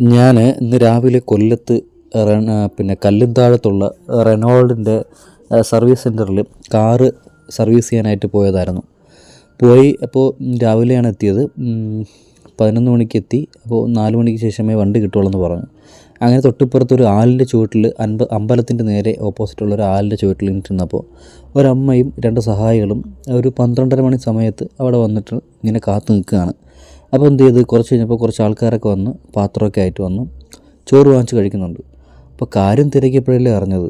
ഞാൻ ഇന്ന് രാവിലെ കൊല്ലത്ത് പിന്നെ കല്ലുംതാഴത്തുള്ള റെനോൾഡിന്റെ സർവീസ് സെന്ററിൽ കാറ് സർവീസ് ചെയ്യാനായിട്ട് പോയതായിരുന്നു. പോയി അപ്പോൾ രാവിലെയാണ് എത്തിയത്. പതിനൊന്ന് മണിക്ക് എത്തി അപ്പോൾ നാല് മണിക്ക് ശേഷമേ വണ്ടി കിട്ടുള്ളൂ എന്ന് പറഞ്ഞു. അങ്ങനെ തൊട്ടിപ്പുറത്ത് ഒരു ആലിന്റെ ചുവട്ടിൽ അൻപ അമ്പലത്തിന്റെ നേരെ ഓപ്പോസിറ്റുള്ള ഒരു ആലിന്റെ ചുവട്ടിൽ നിന്നിരുന്നപ്പോൾ ഒരമ്മയും രണ്ട് സഹായികളും ഒരു പന്ത്രണ്ടര മണി സമയത്ത് അവിടെ വന്നിട്ട് ഇങ്ങനെ കാത്തു നിൽക്കുകയാണ്. അപ്പോൾ എന്ത് ചെയ്ത്? കുറച്ച് കഴിഞ്ഞപ്പോൾ കുറച്ച് ആൾക്കാരൊക്കെ വന്ന് പാത്രമൊക്കെ ആയിട്ട് വന്നു ചോറ് വാങ്ങിച്ച് കഴിക്കുന്നുണ്ട്. അപ്പോൾ കാര്യം തിരക്കിയപ്പോഴല്ലേ അറിഞ്ഞത്?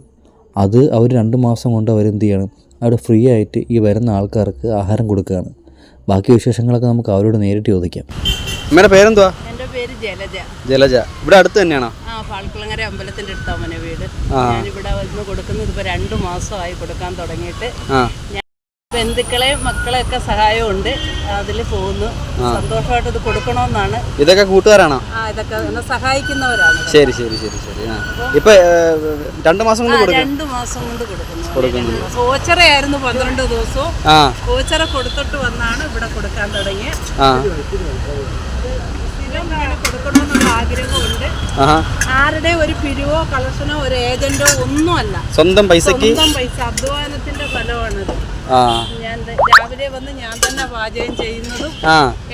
അത് അവർ രണ്ട് മാസം കൊണ്ട് അവരെന്ത് ചെയ്യണം? അവിടെ ഫ്രീ ആയിട്ട് ഈ വരുന്ന ആൾക്കാർക്ക് ആഹാരം കൊടുക്കുകയാണ്. ബാക്കി വിശേഷങ്ങളൊക്കെ നമുക്ക് അവരോട് നേരിട്ട് ചോദിക്കാം. അമ്മയുടെ പേരെന്തുവാ? എന്റെ പേര് ജലജ. ജലജ. ഇവിടെ അടുത്ത് തന്നെയാണോ? ആ പാൽക്കുളങ്ങര അമ്പലത്തിന്റെ അടുത്താണ് വീട്. ഞാൻ ഞാനിവിടെ വന്ന് കൊടുക്കുന്നത് ഇപ്പൊ രണ്ടു മാസമായി കൊടുക്കാൻ തുടങ്ങിയിട്ട്. ആ മക്കളെ ഒക്കെ സഹായമുണ്ട് അതിൽ പോകുന്നു സന്തോഷമായിട്ട് ഇത് കൊടുക്കണമെന്നാണ്. ഇതൊക്കെ കൂട്ടുകാരാണോ? ആ ഇതൊക്കെ എന്നെ സഹായിക്കുന്നവരാണ് ശരി ശരി ശരി ശരി. ആ. ഇപ്പൊ രണ്ടു മാസം കൊണ്ട് കൊടുക്കും. രണ്ട് മാസം കൊണ്ട് കൊടുക്കുന്നു. കോച്ചറയായിരുന്നു പന്ത്രണ്ട് ദിവസവും. ആ. ഓച്ചറ കൊടുത്തിട്ട് വന്നാണ് ഇവിടെ കൊടുക്കാൻ തുടങ്ങിയത്. ആ. കൊടുക്കണമെന്നുള്ള ആഗ്രഹമുണ്ട്. ആരുടെ ഒരു പിരിവോ കളക്ഷനോ ഒരു ഏജന്റോ ഒന്നുമല്ല. സ്വന്തം പൈസക്ക്? സ്വന്തം പൈസ. അധ്വാനത്തിന്റെ ഫലമാണിത് ആ ഞാൻ രാവിലെ വന്ന് ഞാൻ തന്നെ പാചകം ചെയ്യുന്നതും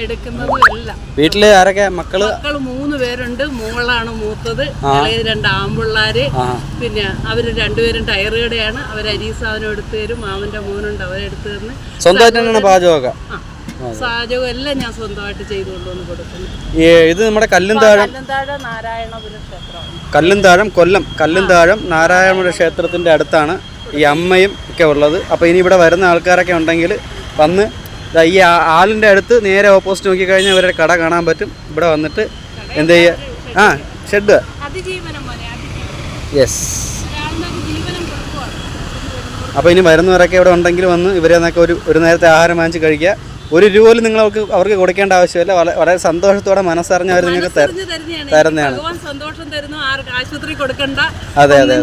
എടുക്കുന്നതും എല്ലാം. വീട്ടിൽ ആരൊക്കെ? മക്കൾ? മക്കൾ മൂന്ന് പേരുണ്ട്. മോളാണ് മൂത്തത്. രണ്ട് ആമ്പിള്ളാര് പിന്നെ അവർ രണ്ടുപേരും ടയർ കടയാണ് അവർ അരി സാധനം എടുത്തു തരും. മാമന്റെ മോനുണ്ട് അവരെടുത്തു തരുന്നു സ്വന്തമായിട്ട് തന്നെയാണ് പാചകമൊക്കെ? ആ. സാചകം എല്ലാം ഞാൻ സ്വന്തമായിട്ട് ചെയ്തു കൊണ്ടുവന്ന് കൊടുക്കുന്നു. ഇത് നമ്മുടെ കല്ലുംതാഴം നാരായണപുരം ക്ഷേത്രമാണ്. കല്ലുംതാഴം കൊല്ലം. കല്ലുംതാഴം നാരായണപുരം ക്ഷേത്രത്തിന്റെ അടുത്താണ് ഈ അമ്മയും ഒക്കെ ഉള്ളത്. അപ്പോൾ ഇനി ഇവിടെ വരുന്ന ആൾക്കാരൊക്കെ ഉണ്ടെങ്കിൽ വന്ന് ഈ ആളിന്റെ അടുത്ത് നേരെ ഓപ്പോസിറ്റ് നോക്കിക്കഴിഞ്ഞാൽ അവരുടെ കട കാണാൻ പറ്റും. ഇവിടെ വന്നിട്ട് എന്ത് ചെയ്യുക ആ ഷെഡ്. യെസ് അപ്പോൾ ഇനി വരുന്നവരൊക്കെ ഇവിടെ ഉണ്ടെങ്കിൽ വന്ന് ഇവരെ നിന്നൊക്കെ ഒരു ഒരു നേരത്തെ ആഹാരം വാങ്ങിച്ച് കഴിക്കുക. ഒരു രൂപ പോലും നിങ്ങൾ അവർക്ക് അവർക്ക് കൊടുക്കേണ്ട ആവശ്യമില്ല. വളരെ സന്തോഷത്തോടെ മനസ്സറിഞ്ഞ് അവർ നിങ്ങൾക്ക് തരും തരുന്നതാണ്. അതെ അതെ,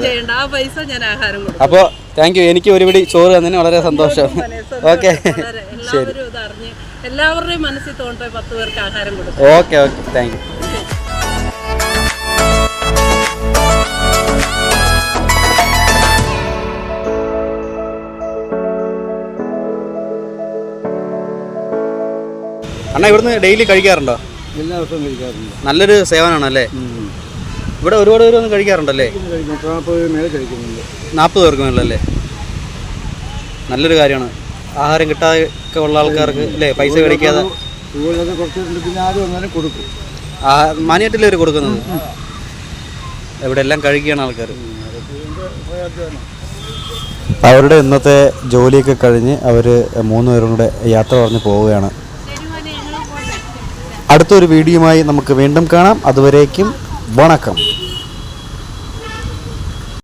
അപ്പോൾ താങ്ക് യു എനിക്ക് ഒരു പിടി ചോറ് തന്നതിന് വളരെ സന്തോഷം. ഓക്കെ ശരി. എല്ലാവരുടെയും മനസ്സിൽ തോണ്ട പത്ത് പേർക്ക് ആഹാരം കൊടുക്കും ഓക്കെ ഓക്കെ താങ്ക് യു അണ്ണാ ഇവിടുന്ന് ഡെയിലി കഴിക്കാറുണ്ടോ? എല്ലാ ദിവസവും കഴിക്കാറുണ്ട്. നല്ലൊരു സേവനമാണ് അല്ലേ ഇവിടെ ഒരുപാട് പേര് വന്ന് കഴിക്കാറുണ്ടല്ലേ? കഴിക്കും. നാൽപ്പത് പേർക്ക് മേളല്ലേ നല്ലൊരു കാര്യമാണ്. ആഹാരം കിട്ടാതെ ഒക്കെ ഉള്ള ആൾക്കാർക്ക് അല്ലേ? പൈസ മേടിക്കാതെ വന്നാലും കൊടുക്കും. മാനിയായിട്ടല്ലേ അവർ കൊടുക്കുന്നത്? ഇവിടെ എല്ലാം കഴിക്കുകയാണ് ആൾക്കാർ അവരുടെ ഇന്നത്തെ ജോലിയൊക്കെ കഴിഞ്ഞ് അവർ മൂന്ന് പേരും കൂടെ യാത്ര പറഞ്ഞ് പോവുകയാണ്. അടുത്തൊരു വീഡിയോയുമായി നമുക്ക് വീണ്ടും കാണാം. അതുവരേക്കും വണക്കം.